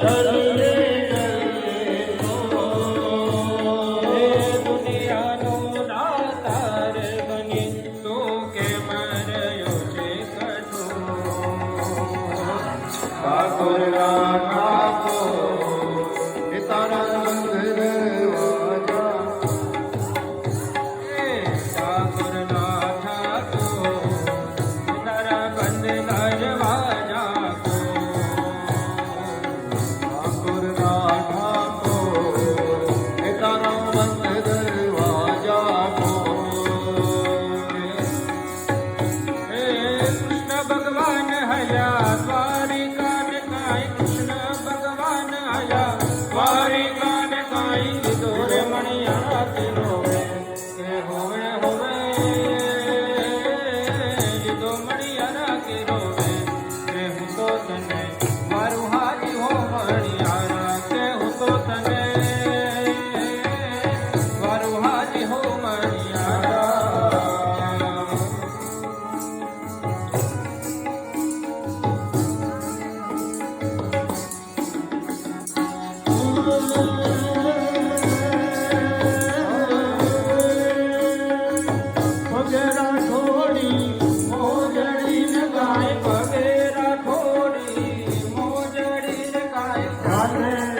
Hare કે હોવે હોવે જે તો મડીયા રાખે રોવે કે હોતો તને મારું હાજી હો મડીયા રાખે હોતો તને મારું હાજી હો મડીયા રાખ Amen.